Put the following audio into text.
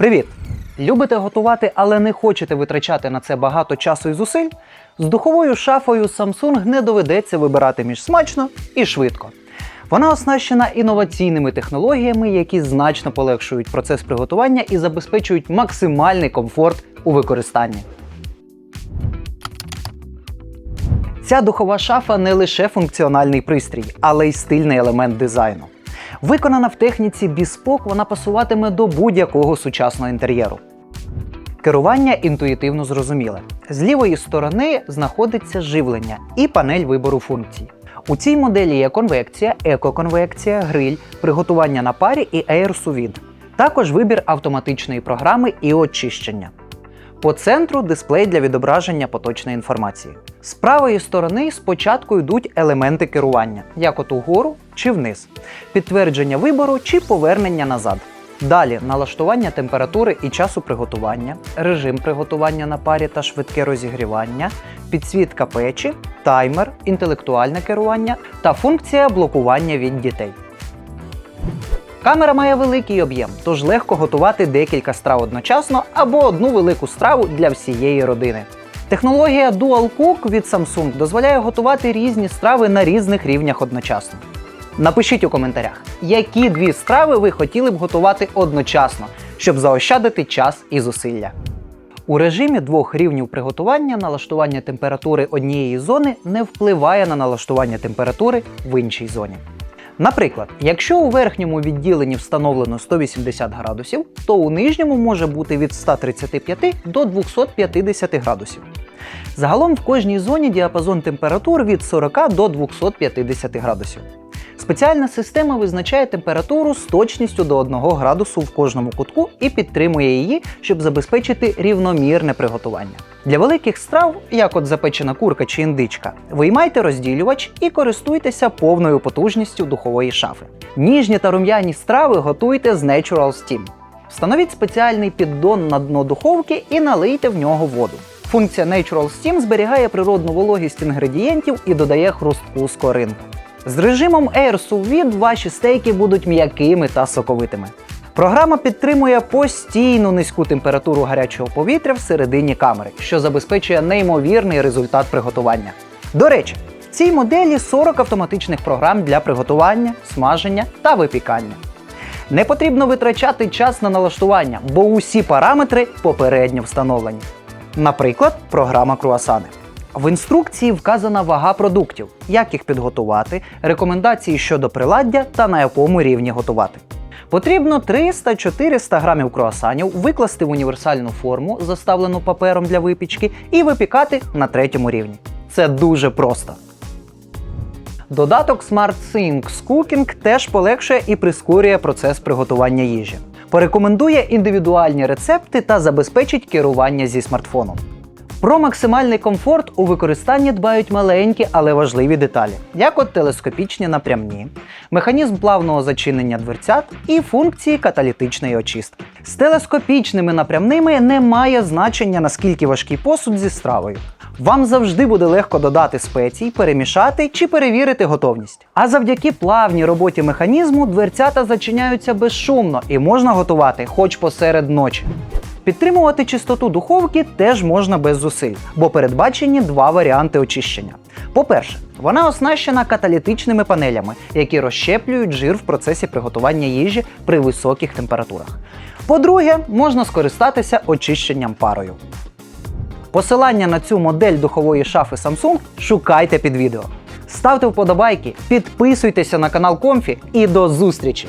Привіт! Любите готувати, але не хочете витрачати на це багато часу і зусиль? З духовою шафою Samsung не доведеться вибирати між смачно і швидко. Вона оснащена інноваційними технологіями, які значно полегшують процес приготування і забезпечують максимальний комфорт у використанні. Ця духова шафа не лише функціональний пристрій, але й стильний елемент дизайну. Виконана в техніці Bespoke, вона пасуватиме до будь-якого сучасного інтер'єру. Керування інтуїтивно зрозуміле. З лівої сторони знаходиться живлення і панель вибору функцій. У цій моделі є конвекція, екоконвекція, гриль, приготування на парі і Vide. Також вибір автоматичної програми і очищення. По центру дисплей для відображення поточної інформації. З правої сторони спочатку йдуть елементи керування, як от угору чи вниз, підтвердження вибору чи повернення назад. Далі налаштування температури і часу приготування, режим приготування на парі та швидке розігрівання, підсвітка печі, таймер, інтелектуальне керування та функція блокування від дітей. Камера має великий об'єм, тож легко готувати декілька страв одночасно або одну велику страву для всієї родини. Технологія Dual Cook від Samsung дозволяє готувати різні страви на різних рівнях одночасно. Напишіть у коментарях, які дві страви ви хотіли б готувати одночасно, щоб заощадити час і зусилля. У режимі двох рівнів приготування налаштування температури однієї зони не впливає на налаштування температури в іншій зоні. Наприклад, якщо у верхньому відділенні встановлено 180 градусів, то у нижньому може бути від 135 до 250 градусів. Загалом в кожній зоні діапазон температур від 40 до 250 градусів. Спеціальна система визначає температуру з точністю до 1 градусу в кожному кутку і підтримує її, щоб забезпечити рівномірне приготування. Для великих страв, як от запечена курка чи індичка, виймайте розділювач і користуйтеся повною потужністю духової шафи. Ніжні та рум'яні страви готуйте з Natural Steam. Встановіть спеціальний піддон на дно духовки і налийте в нього воду. Функція Natural Steam зберігає природну вологість інгредієнтів і додає хрустку скоринку. З режимом Air Sous Vide ваші стейки будуть м'якими та соковитими. Програма підтримує постійну низьку температуру гарячого повітря всередині камери, що забезпечує неймовірний результат приготування. До речі, в цій моделі 40 автоматичних програм для приготування, смаження та випікання. Не потрібно витрачати час на налаштування, бо усі параметри попередньо встановлені. Наприклад, програма круасани. В інструкції вказана вага продуктів, як їх підготувати, рекомендації щодо приладдя та на якому рівні готувати. Потрібно 300-400 грамів круасанів викласти в універсальну форму, заставлену папером для випічки, і випікати на третьому рівні. Це дуже просто. Додаток SmartThings Cooking теж полегшує і прискорює процес приготування їжі. Порекомендує індивідуальні рецепти та забезпечить керування зі смартфоном. Про максимальний комфорт у використанні дбають маленькі, але важливі деталі, як от телескопічні напрямні, механізм плавного зачинення дверцят і функції каталітичної очистки. З телескопічними напрямними немає значення наскільки важкий посуд зі стравою. Вам завжди буде легко додати спецій, перемішати чи перевірити готовність. А завдяки плавній роботі механізму дверцята зачиняються безшумно і можна готувати хоч посеред ночі. Підтримувати чистоту духовки теж можна без зусиль, бо передбачені два варіанти очищення. По-перше, вона оснащена каталітичними панелями, які розщеплюють жир в процесі приготування їжі при високих температурах. По-друге, можна скористатися очищенням парою. Посилання на цю модель духової шафи Samsung шукайте під відео. Ставте вподобайки, підписуйтеся на канал Комфі і до зустрічі!